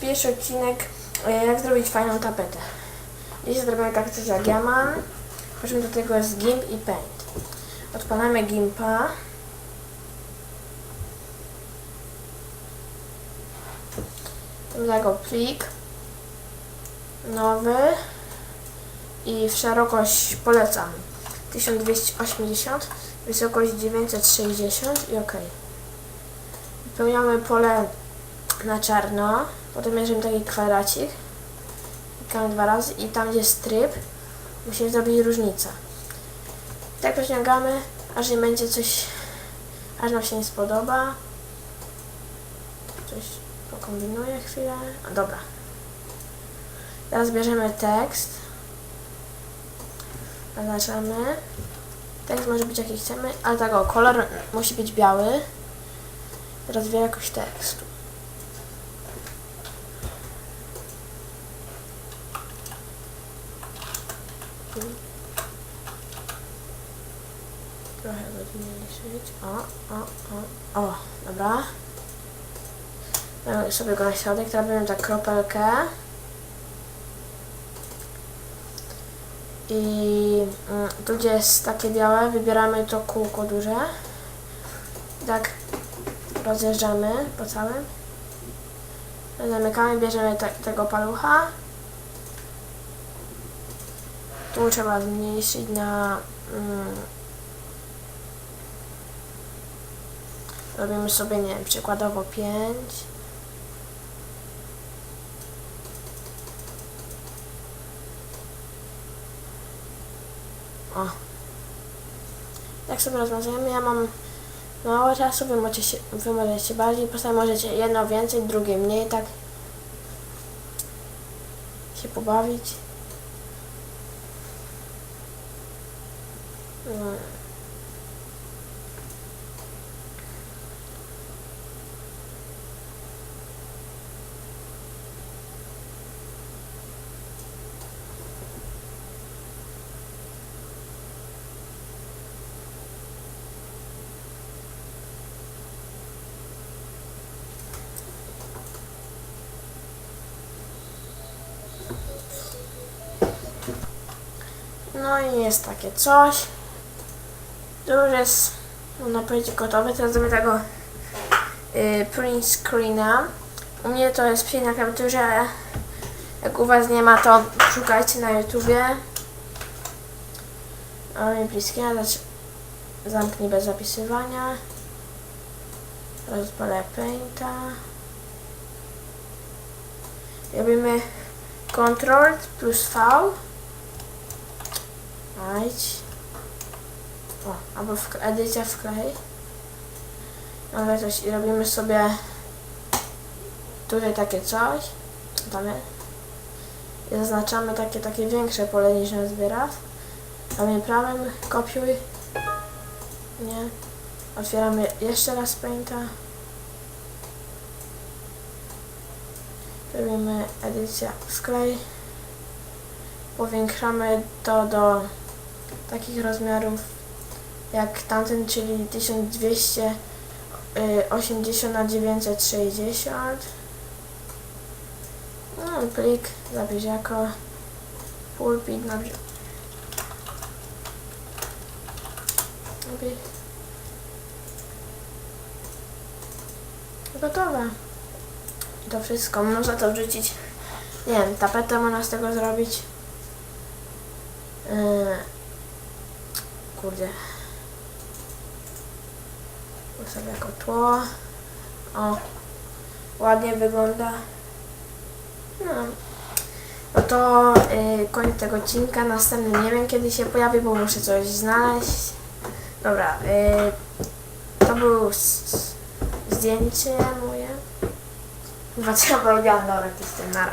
pierwszy odcinek, e, jak zrobić fajną tapetę. Dzisiaj zrobimy tak coś jak ja mam. Po czym do tego jest GIMP i Paint. Odpalamy GIMPa. Do tego plik. Nowy. I w szerokość polecam. 1280, wysokość 960 i OK. Wypełniamy pole na czarno, potem bierzemy taki kwadracik, klikamy dwa razy i tam gdzie jest tryb, musimy zrobić różnicę. Tak pociągamy, aż nie będzie coś, aż nam się nie spodoba. Coś pokombinuję chwilę. A, dobra. Teraz bierzemy tekst. Zaznaczamy. Tekst może być jaki chcemy, ale tak o, kolor musi być biały. Teraz wielkość tekstu. Trochę go zmniejszyć. O, o, o, o, dobra. Damy sobie go na środek, teraz robimy tak kropelkę. I mm, tu gdzie jest takie białe, wybieramy to kółko duże. Tak rozjeżdżamy po całym. Zamykamy, bierzemy te, tego palucha. Tu trzeba zmniejszyć na... Mm, robimy sobie, nie wiem, przykładowo 5. O. Tak sobie rozwiązujemy. Ja mam mało czasu, wy możecie, się, wy możecie bardziej, potem możecie jedno więcej, drugie mniej, tak się pobawić. No i jest takie coś. To już jest, można powiedzieć, gotowe. Teraz zrobię tego y, print screena. U mnie to jest przy na klawiaturze. Jak u Was nie ma, to szukajcie na YouTubie. Mamy print. Zac- Zamknij bez zapisywania. Rozpalę painta. Robimy Ctrl plus V. Ajdź. O, albo w, edycja wklej. Mamy coś i robimy sobie tutaj takie coś. Jest. I zaznaczamy takie, takie większe pole niż nas wyraz. Mamy prawym, kopiuj. Nie. Otwieramy jeszcze raz painta. Robimy edycja wklej. Powiększamy to do takich rozmiarów jak tamten, czyli 1280 na 960. No, plik zapisz jako pulpit na brzeg. Gotowe. To wszystko. Można to wrzucić. Nie wiem, tapetę można z tego zrobić. Yy, kurde. Ustawię jako tło. O. Ładnie wygląda. No. No to yy, koniec tego odcinka. Następny nie wiem kiedy się pojawi, bo muszę coś znaleźć. Dobra. Yy, to było zdjęcie moje. Chyba trzeba oglądać, dobra, to jest nara.